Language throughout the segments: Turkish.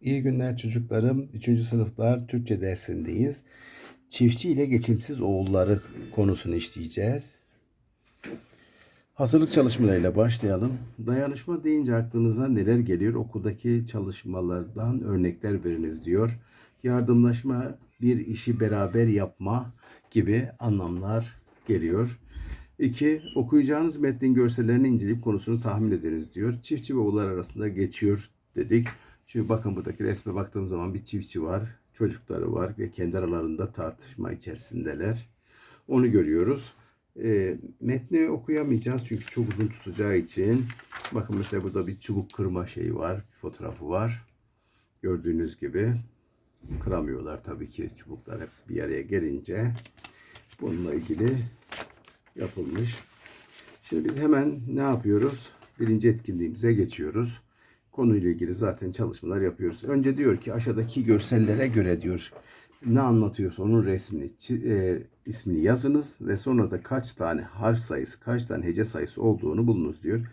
İyi günler çocuklarım. 3. sınıflar Türkçe dersindeyiz. Çiftçi ile geçimsiz oğulları konusunu işleyeceğiz. Hazırlık çalışmalarıyla başlayalım. Dayanışma deyince aklınıza neler geliyor? Okuldaki çalışmalardan örnekler veriniz diyor. Yardımlaşma, bir işi beraber yapma gibi anlamlar geliyor. 2. Okuyacağınız metnin görsellerini inceleyip konusunu tahmin ediniz diyor. Çiftçi ve oğullar arasında geçiyor dedik. Çünkü bakın buradaki resme baktığım zaman bir çiftçi var, çocukları var ve kendi aralarında tartışma içerisindeler. Onu görüyoruz. E, metni okuyamayacağız çünkü çok uzun tutacağı için. Bakın mesela burada bir çubuk kırma şeyi var, bir fotoğrafı var. Gördüğünüz gibi kıramıyorlar tabii ki çubuklar hepsi bir araya gelince. Bununla ilgili yapılmış. Şimdi biz hemen ne yapıyoruz? Birinci etkinliğimize geçiyoruz. Konuyla ilgili zaten çalışmalar yapıyoruz. Önce diyor ki aşağıdaki görsellere göre diyor ne anlatıyorsa onun resmini, e, ismini yazınız ve sonra da kaç tane harf sayısı, kaç tane hece sayısı olduğunu bulunuz diyor.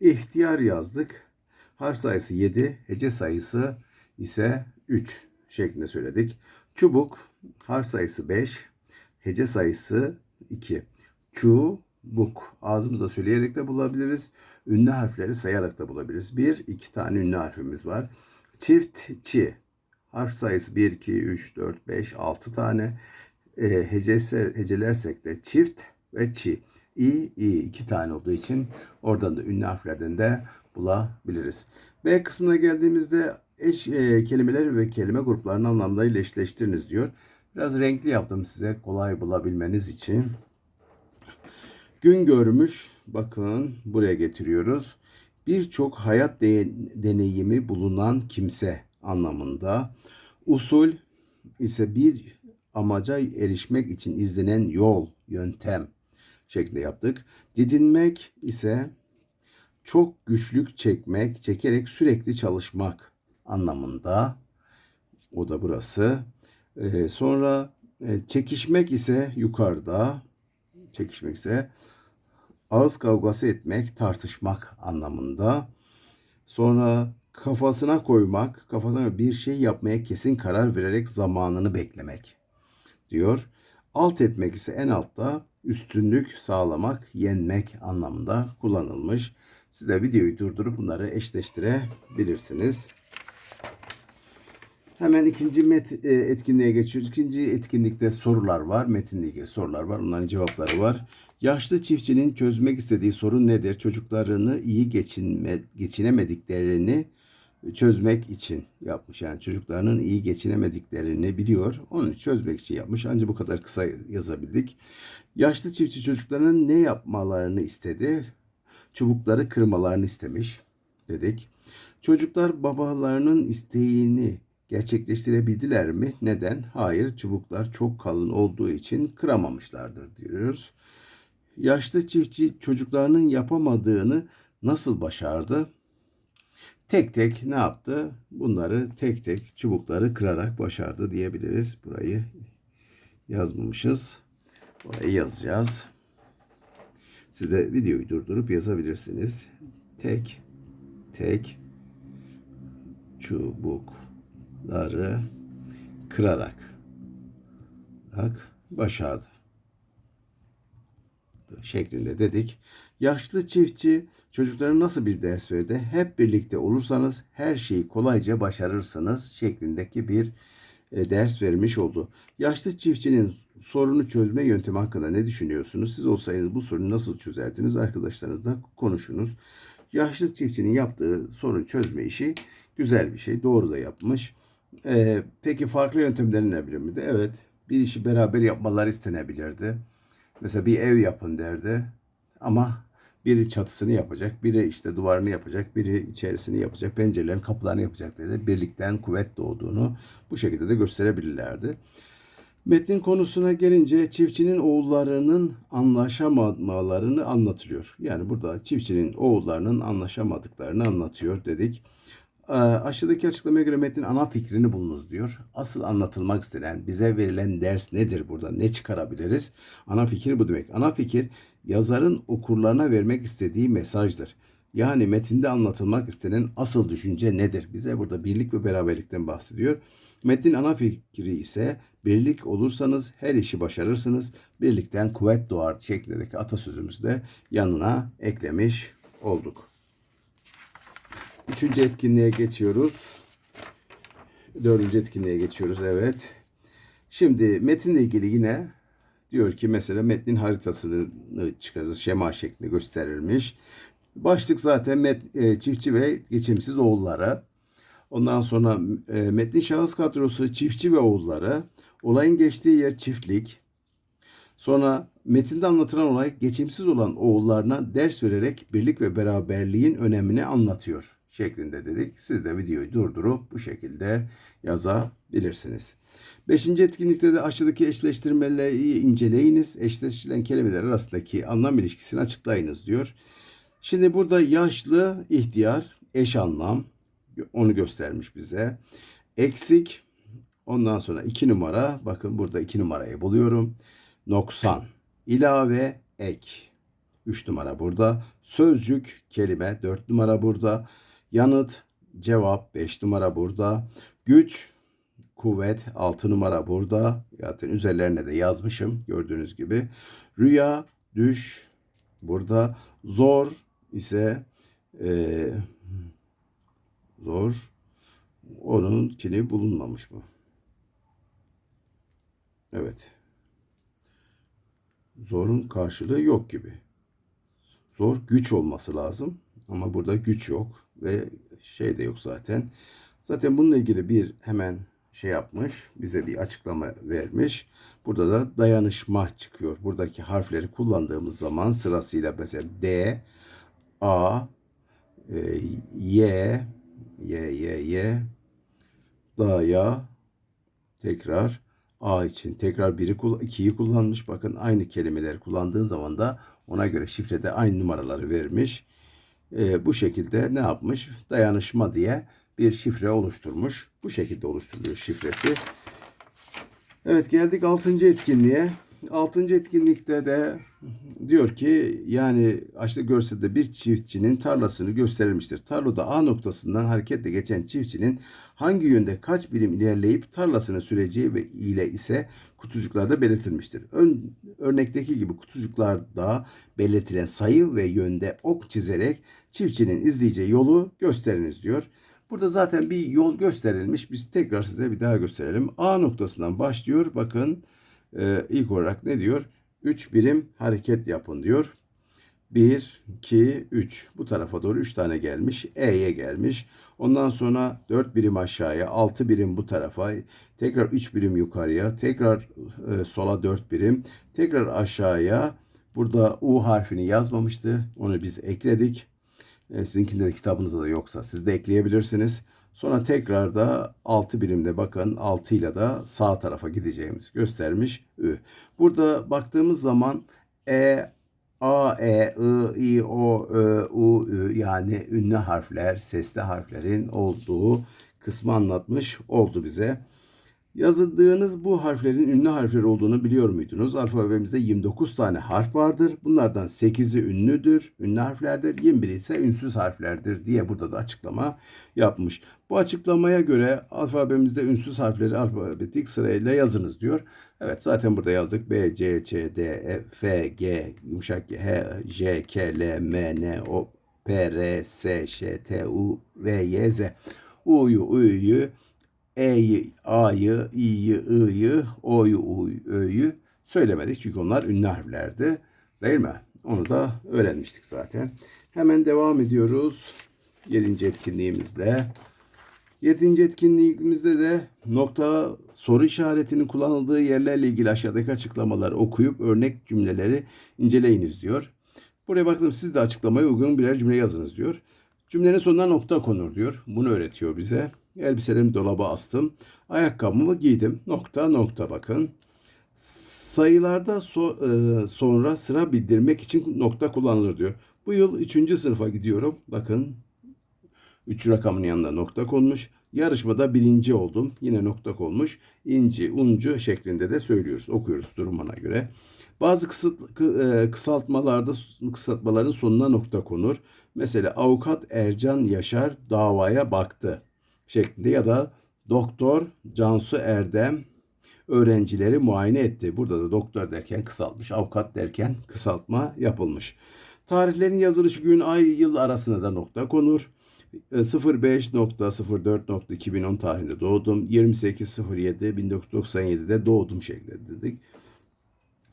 İhtiyar yazdık. Harf sayısı 7, hece sayısı ise 3 şeklinde söyledik. Çubuk, harf sayısı 5, hece sayısı 2. Çubuk. Ağzımızda söyleyerek de bulabiliriz. Ünlü harfleri sayarak da bulabiliriz. Bir, iki tane ünlü harfimiz var. Çiftçi. Harf sayısı 1, 2, 3, 4, 5, 6 tane. E, hecese, hecelersek de çift ve çi. İ, i iki tane olduğu için oradan da ünlü harflerden de bulabiliriz. B kısmına geldiğimizde eş e, kelimeler ve kelime gruplarının anlamlarıyla eşleştiriniz diyor. Biraz renkli yaptım size kolay bulabilmeniz için. Gün görmüş, bakın buraya getiriyoruz. Birçok hayat de- deneyimi bulunan kimse anlamında. Usul ise bir amaca erişmek için izlenen yol, yöntem şeklinde yaptık. Didinmek ise çok güçlük çekmek, çekerek sürekli çalışmak anlamında. O da burası. Ee, sonra e, çekişmek ise yukarıda. Çekişmek ise ağız kavgası etmek, tartışmak anlamında. Sonra kafasına koymak, kafasına bir şey yapmaya kesin karar vererek zamanını beklemek diyor. Alt etmek ise en altta üstünlük sağlamak, yenmek anlamında kullanılmış. Siz de videoyu durdurup bunları eşleştirebilirsiniz. Hemen ikinci met, e, etkinliğe geçiyoruz. İkinci etkinlikte sorular var. Metinle ilgili sorular var. Onların cevapları var. Yaşlı çiftçinin çözmek istediği sorun nedir? Çocuklarını iyi geçinme, geçinemediklerini çözmek için yapmış. Yani çocuklarının iyi geçinemediklerini biliyor. Onu çözmek için yapmış. Ancak bu kadar kısa yazabildik. Yaşlı çiftçi çocuklarının ne yapmalarını istedi? Çubukları kırmalarını istemiş dedik. Çocuklar babalarının isteğini gerçekleştirebildiler mi? Neden? Hayır, çubuklar çok kalın olduğu için kıramamışlardır diyoruz. Yaşlı çiftçi çocuklarının yapamadığını nasıl başardı? Tek tek ne yaptı? Bunları tek tek çubukları kırarak başardı diyebiliriz. Burayı yazmamışız. Burayı yazacağız. Siz de videoyu durdurup yazabilirsiniz. Tek tek çubukları kırarak kırarak başardı şeklinde dedik. Yaşlı çiftçi çocuklara nasıl bir ders verdi? Hep birlikte olursanız her şeyi kolayca başarırsınız şeklindeki bir e, ders vermiş oldu. Yaşlı çiftçinin sorunu çözme yöntemi hakkında ne düşünüyorsunuz? Siz olsaydınız bu sorunu nasıl çözerdiniz? Arkadaşlarınızla konuşunuz. Yaşlı çiftçinin yaptığı sorun çözme işi güzel bir şey. Doğru da yapmış. E, peki farklı yöntemler ne bilir miydi? Evet. Bir işi beraber yapmaları istenebilirdi. Mesela bir ev yapın derdi. Ama biri çatısını yapacak, biri işte duvarını yapacak, biri içerisini yapacak, pencerelerin kapılarını yapacak dedi. Birlikten kuvvet doğduğunu bu şekilde de gösterebilirlerdi. Metnin konusuna gelince çiftçinin oğullarının anlaşamamalarını anlatılıyor. Yani burada çiftçinin oğullarının anlaşamadıklarını anlatıyor dedik. Ee, Aşağıdaki açıklamaya göre metnin ana fikrini bulunuz diyor. Asıl anlatılmak istenen, bize verilen ders nedir burada? Ne çıkarabiliriz? Ana fikir bu demek. Ana fikir yazarın okurlarına vermek istediği mesajdır. Yani metinde anlatılmak istenen asıl düşünce nedir? Bize burada birlik ve beraberlikten bahsediyor. Metnin ana fikri ise birlik olursanız her işi başarırsınız. Birlikten kuvvet doğar şeklindeki atasözümüzü de yanına eklemiş olduk. Üçüncü etkinliğe geçiyoruz. Dördüncü etkinliğe geçiyoruz. Evet. Şimdi metinle ilgili yine diyor ki mesela metnin haritasını çıkarız. Şema şeklinde gösterilmiş. Başlık zaten met, e, çiftçi ve geçimsiz oğulları. Ondan sonra e, metnin şahıs kadrosu çiftçi ve oğulları. Olayın geçtiği yer çiftlik. Sonra metinde anlatılan olay geçimsiz olan oğullarına ders vererek birlik ve beraberliğin önemini anlatıyor şeklinde dedik. Siz de videoyu durdurup bu şekilde yazabilirsiniz. Beşinci etkinlikte de aşağıdaki eşleştirmeleri inceleyiniz. Eşleştirilen kelimeler arasındaki anlam ilişkisini açıklayınız diyor. Şimdi burada yaşlı, ihtiyar, eş anlam onu göstermiş bize. Eksik, ondan sonra iki numara. Bakın burada iki numarayı buluyorum. Noksan, ilave, ek. Üç numara burada. Sözcük, kelime. Dört numara burada. Yanıt, cevap. Beş numara burada. Güç, kuvvet 6 numara burada. Zaten üzerlerine de yazmışım gördüğünüz gibi. Rüya, düş burada. Zor ise e, zor onun kini bulunmamış mı? Evet. Zorun karşılığı yok gibi. Zor güç olması lazım ama burada güç yok ve şey de yok zaten. Zaten bununla ilgili bir hemen şey yapmış, bize bir açıklama vermiş. Burada da dayanışma çıkıyor. Buradaki harfleri kullandığımız zaman sırasıyla mesela D, A, e, Y, Y, Y, Y, daya, tekrar A için tekrar biri ikiyi kullanmış. Bakın aynı kelimeleri kullandığın zaman da ona göre şifrede aynı numaraları vermiş. E, bu şekilde ne yapmış? Dayanışma diye bir şifre oluşturmuş. Bu şekilde oluşturuluyor şifresi. Evet geldik 6. etkinliğe. 6. etkinlikte de diyor ki yani açlı görselde bir çiftçinin tarlasını gösterilmiştir. Tarlada A noktasından hareketle geçen çiftçinin hangi yönde kaç birim ilerleyip tarlasını süreceği ve ile ise kutucuklarda belirtilmiştir. Ön, örnekteki gibi kutucuklarda belirtilen sayı ve yönde ok çizerek çiftçinin izleyeceği yolu gösteriniz diyor. Burada zaten bir yol gösterilmiş. Biz tekrar size bir daha gösterelim. A noktasından başlıyor. Bakın e, ilk olarak ne diyor? 3 birim hareket yapın diyor. 1, 2, 3. Bu tarafa doğru 3 tane gelmiş. E'ye gelmiş. Ondan sonra 4 birim aşağıya, 6 birim bu tarafa, tekrar 3 birim yukarıya, tekrar e, sola 4 birim, tekrar aşağıya. Burada U harfini yazmamıştı. Onu biz ekledik. E, sizinkinde de kitabınızda da yoksa siz de ekleyebilirsiniz. Sonra tekrar da 6 birimde bakın 6 ile de sağ tarafa gideceğimiz göstermiş. Ü. Burada baktığımız zaman E, A, E, I, I, O, Ö, U, Ü yani ünlü harfler, sesli harflerin olduğu kısmı anlatmış oldu bize. Yazıldığınız bu harflerin ünlü harfler olduğunu biliyor muydunuz? Alfabemizde 29 tane harf vardır. Bunlardan 8'i ünlüdür, ünlü harflerdir. 21 ise ünsüz harflerdir diye burada da açıklama yapmış. Bu açıklamaya göre alfabemizde ünsüz harfleri alfabetik sırayla yazınız diyor. Evet zaten burada yazdık. B, C, Ç, D, E, F, G, yumuşak H, J, K, L, M, N, O, P, R, S, Ş, T, U, V, Y, Z. U'yu, Ü'yü, E'yi, A'yı, İ'yi, I'yı, O'yu, U'yu, Ö'yü söylemedik. Çünkü onlar ünlü harflerdi. Değil mi? Onu da öğrenmiştik zaten. Hemen devam ediyoruz. Yedinci etkinliğimizle. Yedinci etkinliğimizde de nokta soru işaretinin kullanıldığı yerlerle ilgili aşağıdaki açıklamaları okuyup örnek cümleleri inceleyiniz diyor. Buraya baktım siz de açıklamaya uygun birer cümle yazınız diyor. Cümlenin sonuna nokta konur diyor. Bunu öğretiyor bize. Elbiselerimi dolaba astım. Ayakkabımı giydim. Nokta nokta bakın. Sayılarda so, e, sonra sıra bildirmek için nokta kullanılır diyor. Bu yıl 3. sınıfa gidiyorum. Bakın 3 rakamın yanında nokta konmuş. Yarışmada birinci oldum. Yine nokta konmuş. İnci, uncu şeklinde de söylüyoruz. Okuyoruz durumuna göre. Bazı kısıt, kı- e, kısaltmalarda kısaltmaların sonuna nokta konur. Mesela avukat Ercan Yaşar davaya baktı şeklinde ya da doktor Cansu Erdem öğrencileri muayene etti. Burada da doktor derken kısaltmış, avukat derken kısaltma yapılmış. Tarihlerin yazılışı gün, ay, yıl arasına da nokta konur. E, 05.04.2010 tarihinde doğdum. 28.07.1997'de doğdum şeklinde dedik.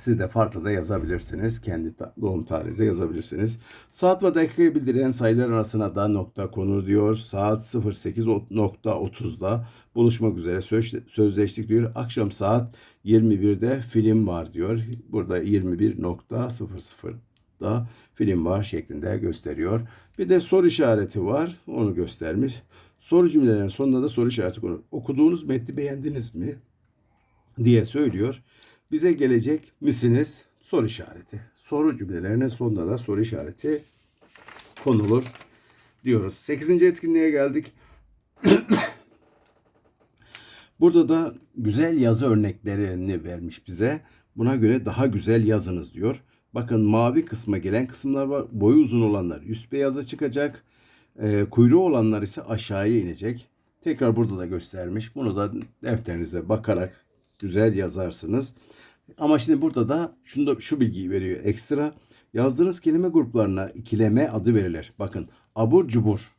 Siz de farklı da yazabilirsiniz. Kendi doğum tarihinize yazabilirsiniz. Saat ve dakikayı bildiren sayılar arasına da nokta konur diyor. Saat 08.30'da buluşmak üzere söz, sözleştik diyor. Akşam saat 21'de film var diyor. Burada 21.00'da film var şeklinde gösteriyor. Bir de soru işareti var. Onu göstermiş. Soru cümlelerinin sonunda da soru işareti konur. Okuduğunuz metni beğendiniz mi? diye söylüyor. Bize gelecek misiniz? Soru işareti. Soru cümlelerinin sonunda da soru işareti konulur diyoruz. 8. etkinliğe geldik. Burada da güzel yazı örneklerini vermiş bize. Buna göre daha güzel yazınız diyor. Bakın mavi kısma gelen kısımlar var. Boyu uzun olanlar üst beyaza çıkacak. Ee, kuyruğu olanlar ise aşağıya inecek. Tekrar burada da göstermiş. Bunu da defterinize bakarak güzel yazarsınız. Ama şimdi burada da şunu da şu bilgiyi veriyor ekstra. Yazdığınız kelime gruplarına ikileme adı verilir. Bakın abur cubur,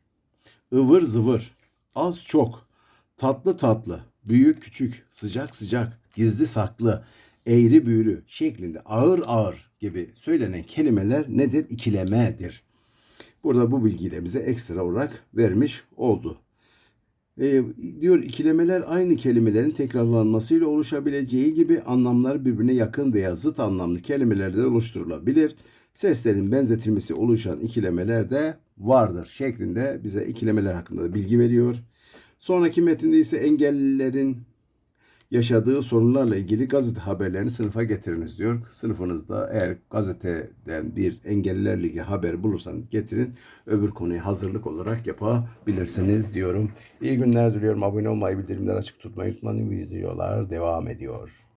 ıvır zıvır, az çok, tatlı tatlı, büyük küçük, sıcak sıcak, gizli saklı, eğri büğrü şeklinde ağır ağır gibi söylenen kelimeler nedir? İkilemedir. Burada bu bilgiyi de bize ekstra olarak vermiş oldu. E, diyor ikilemeler aynı kelimelerin tekrarlanmasıyla oluşabileceği gibi anlamları birbirine yakın veya zıt anlamlı kelimelerde oluşturulabilir. Seslerin benzetilmesi oluşan ikilemeler de vardır şeklinde bize ikilemeler hakkında da bilgi veriyor. Sonraki metinde ise engellilerin yaşadığı sorunlarla ilgili gazete haberlerini sınıfa getiriniz diyor. Sınıfınızda eğer gazeteden bir engellilerle ilgili haber bulursanız getirin. Öbür konuyu hazırlık olarak yapabilirsiniz diyorum. İyi günler diliyorum. Abone olmayı, bildirimleri açık tutmayı unutmayın. Videolar devam ediyor.